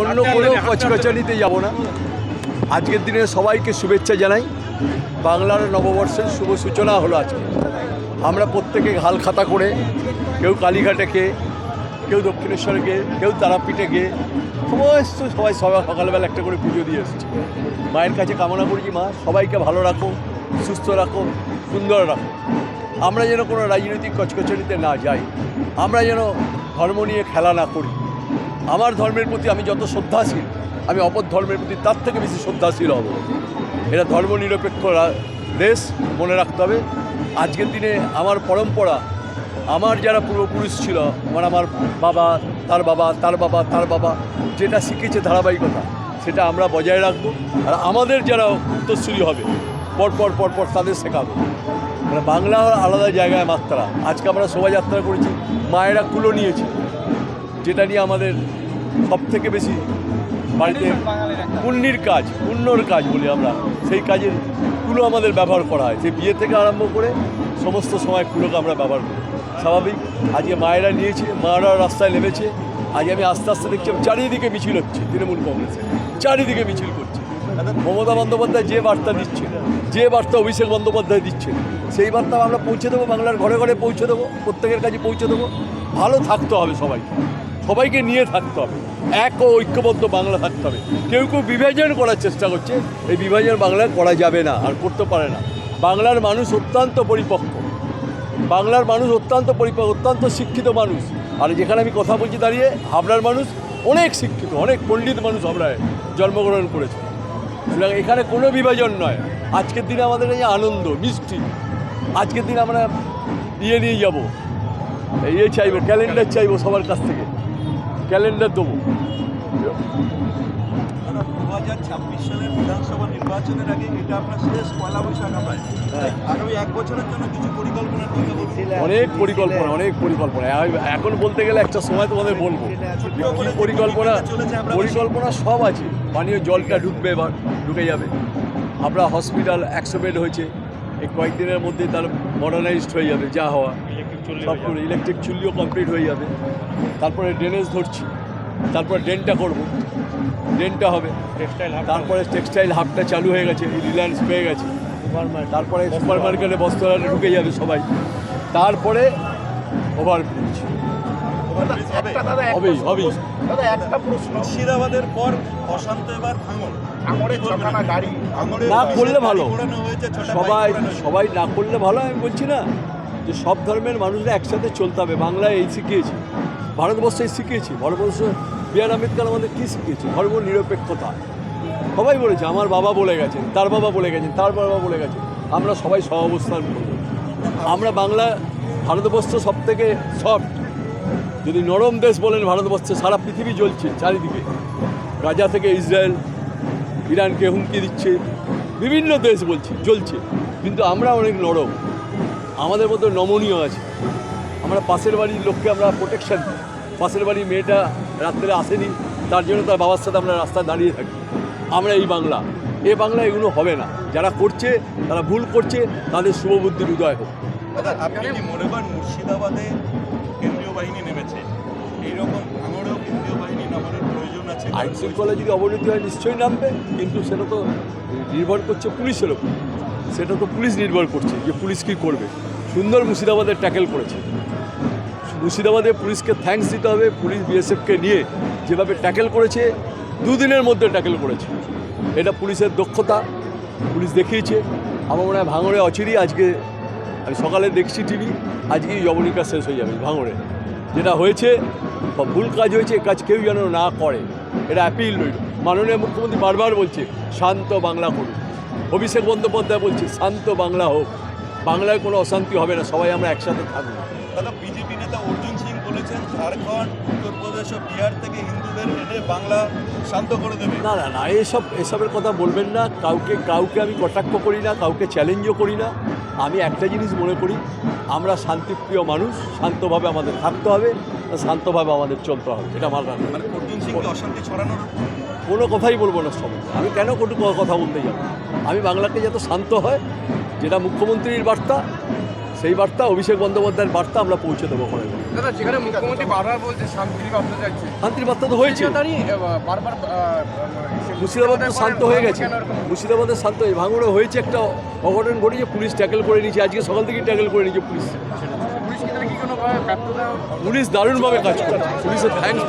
অন্য কোনো কচকচানিতে যাব না। আজকের দিনে সবাইকে শুভেচ্ছা জানাই। বাংলার নববর্ষের শুভ সূচনা হলো আজকে। আমরা প্রত্যেকে হাল খাতা করে কেউ কালীঘাটে গিয়ে কেউ দক্ষিণেশ্বরে গিয়ে কেউ তারাপীঠে গিয়ে সমস্ত সবাই সবাই সকালবেলা একটা করে পুজো দিয়ে এসেছে। মায়ের কাছে কামনা করেছি মা সবাইকে ভালো রাখো সুস্থ রাখো সুন্দর রাখো। আমরা যেন কোনো রাজনৈতিক কচকচনিতে না যাই আমরা যেন ধর্ম নিয়ে খেলা না করি। আমার ধর্মের প্রতি আমি যত শ্রদ্ধাশীল, আমি অপর ধর্মের প্রতি তার থেকে বেশি শ্রদ্ধাশীল হব। এটা ধর্মনিরপেক্ষ দেশ মনে রাখতে হবে। আজকের দিনে আমার পরম্পরা, আমার যারা পূর্বপুরুষ ছিল, আমার আমার বাবা, তার বাবা তার বাবা তার বাবা, যেটা শিখেছে ধারাবাহিকতা, সেটা আমরা বজায় রাখব। আর আমাদের যারা উত্তরসূরি হবে পরপর পরপর তাদের শেখাবো। মানে বাংলা আলাদা জায়গায় মাত্রা। আজকে আমরা শোভাযাত্রা করেছি, মায়েরা কুলো নিয়েছে, যেটা নিয়ে আমাদের সব থেকে বেশি বাড়িতে পুণ্যির কাজ পুণ্যর কাজ বলি আমরা। সেই কাজের কুলো আমাদের ব্যবহার করা হয়। সেই বিয়ে থেকে আরম্ভ করে সমস্ত সময় কুলোকে আমরা ব্যবহার করি। স্বাভাবিক আজকে মায়েরা নিয়েছে মায়েরা রাস্তায় নেমেছে আজ আমি আস্তে আস্তে দেখছি চারিদিকে মিছিল হচ্ছে তৃণমূল কংগ্রেসে। চারিদিকে মিছিল করছে। মমতা বন্দ্যোপাধ্যায় যে বার্তা দিচ্ছে যে বার্তা অভিষেক বন্দ্যোপাধ্যায় দিচ্ছে সেই বার্তা আমরা পৌঁছে দেবো বাংলার ঘরে ঘরে পৌঁছে দেবো প্রত্যেকের কাছে পৌঁছে দেবো। ভালো থাকতে হবে সবাইকে। সবাইকে নিয়ে থাকতে হবে। এক ও ঐক্যবদ্ধ বাংলা থাকতে হবে। কেউ কেউ বিভাজন করার চেষ্টা করছে। এই বিভাজন বাংলায় করা যাবে না, আর করতে পারে না। বাংলার মানুষ অত্যন্ত পরিপক্ক। বাংলার মানুষ অত্যন্ত পরিপক্ক, অত্যন্ত শিক্ষিত মানুষ। আর যেখানে আমি কথা বলছি দাঁড়িয়ে, হাবড়ার মানুষ অনেক শিক্ষিত, অনেক পণ্ডিত মানুষ হাবড়ায় জন্মগ্রহণ করেছে। সুতরাং এখানে কোনো বিভাজন নয়। আজকের দিনে আমাদের এই আনন্দ, মিষ্টি। আজকের দিনে আমরা ইয়ে নিয়ে যাব। ইয়ে চাইব, ক্যালেন্ডার চাইব সবার কাছ থেকে। ক্যালেন্ডার দেবো। হাজার ছাব্বিশ সালের বিধানসভা নির্বাচনের আগে এটা আপনার শেষ পয়লা বৈশাখ আপনার হ্যাঁ। আগামী এক বছরের জন্য কিছু অনেক পরিকল্পনা অনেক পরিকল্পনা। এখন বলতে গেলে একটা সময় তোমাদের বলব। কী পরিকল্পনা পরিকল্পনা সব আছে। পানীয় জলটা ঢুকবে এবার ঢুকে যাবে। আমরা হসপিটাল একশো বেড হয়েছে। এই কয়েকদিনের মধ্যে তার মডার্নাইজড হয়ে যাবে যা হওয়া। সব করে ইলেকট্রিক চুল্লিও কমপ্লিট হয়ে যাবে। তারপরে ড্রেনেজ ধরছি। তারপরে ড্রেনটা করব। ড্রেনটা হবে। তারপরে টেক্সটাইল হাবটা চালু হয়ে গেছে। রিলায়েন্স পেয়ে গেছে। তারপরে সুপার মার্কেটে বস্ত্রালয়ে ঢুকে যাবে সবাই। তারপরে ওভারব্রিজ হবেই হবেই দাদা একটা প্রশ্ন। মুর্শিদাবাদের পর অশান্ত এবার ভাঙড়ে না করলে ভালো। সবাই। সবাই না করলে ভালো আমি বলছি না। যে সব ধর্মের মানুষরা একসাথে চলতে হবে। বাংলায় এই শিখিয়েছি। ভারতবর্ষে এই শিখিয়েছি। ভারতবর্ষ বি আর আম্বেদকর আমাদের কী শিখিয়েছে? ধর্ম নিরপেক্ষতা। সবাই বলেছে আমার বাবা বলে গেছেন তার বাবা বলে গেছেন তার বাবা বলে গেছেন। আমরা সবাই সহাবস্থান করব। আমরা বাংলা ভারতবর্ষ সব থেকে সফট যদি নরম দেশ বলেন ভারতবর্ষে, সারা পৃথিবী জ্বলছে চারিদিকে। গাজা থেকে ইসরায়েল, ইরানকে হুমকি দিচ্ছে, বিভিন্ন দেশ বলছে, জ্বলছে। কিন্তু আমরা অনেক নরম। আমাদের মধ্যে নমনীয় আছে। আমরা পাশের বাড়ির লোককে আমরা প্রোটেকশান দিই পাশের বাড়ির মেয়েটা রাত্রে আসেনি, তার জন্য তার বাবার সাথে আমরা রাস্তায় দাঁড়িয়ে থাকি। আমরা এই বাংলা। এ বাংলা এগুলো হবে না। যারা করছে, তারা ভুল করছে, তাদের শুভবুদ্ধির উদয় হোক। আপনি মনে করেন মুর্শিদাবাদে আইন শৃঙ্খলা যদি অবনতি হয়, নিশ্চয়ই নামবে। কিন্তু সেটা তো নির্ভর করছে পুলিশের ওপর। সেটা তো পুলিশ নির্ভর করছে যে পুলিশ কী করবে। সুন্দর মুর্শিদাবাদের ট্যাকেল করেছে। মুর্শিদাবাদে পুলিশকে থ্যাঙ্কস দিতে হবে। পুলিশ বিএসএফকে নিয়ে যেভাবে ট্যাকেল করেছে, দুদিনের মধ্যে ট্যাকেল করেছে। এটা পুলিশের দক্ষতা। পুলিশ দেখিয়েছে। আমার মনে হয় ভাঙড়ে অচিরই আজকে, আমি সকালে দেখছি টিভি আজকেই যবনিকা শেষ হয়ে যাবে ভাঙড়ে। যেটা হয়েছে ভুল কাজ হয়েছে কাজ কেউ যেন না করে। এটা অ্যাপিল রইল মাননীয় মুখ্যমন্ত্রী বারবার বলছে শান্ত বাংলা করুন। অভিষেক বন্দ্যোপাধ্যায় বলছে শান্ত বাংলা হোক। বাংলায় কোনো অশান্তি হবে না সবাই আমরা একসাথে থাকব। দাদা বিজেপি নেতা অর্জুন সিং বলেছেন ঝাড়খণ্ড উত্তরপ্রদেশ ও বিহার থেকে হিন্দুদের এনে বাংলা শান্ত করে দেবে। না না না এসব এসবের কথা বলবেন না। কাউকে কাউকে আমি কটাক্ষ করি না কাউকে চ্যালেঞ্জও করি না। আমি একটা জিনিস মনে করি আমরা শান্তিপ্রিয় মানুষ শান্তভাবে আমাদের থাকতে হবে। শান্তভাবে আমাদের চলতে হবে। এটা আমার রান্না মানে অর্জুন সিংকে অশান্তি ছড়ানোর কোনো কথাই বলব না সব আমি কেন কটু কথা বলতে যাব? আমি বাংলাকে যত শান্ত হয় যেটা মুখ্যমন্ত্রীর বার্তা সেই বার্তা অভিষেক বন্দ্যোপাধ্যায়ের বার্তা আমরা পৌঁছে দেবো ঘরে ঘরে। দাদা যেখানে মুখ্যমন্ত্রী বারবার বলছে শান্তির বার্তা যাচ্ছে। শান্তির বার্তা তো হয়েছে। বারবার মুর্শিদাবাদ তো শান্ত হয়ে গেছে। মুর্শিদাবাদে শান্ত হয়ে ভাঙড়ে হয়েছে একটা অঘটন ঘটেছে পুলিশ ট্যাকেল করে নিয়েছে। আজকে সকাল থেকেই ট্যাকেল করে নিয়েছে পুলিশ পুলিশ কি তাহলে কি কোনো ব্যর্থতা পুলিশ দারুণভাবে কাজ করে। পুলিশের থ্যাংকস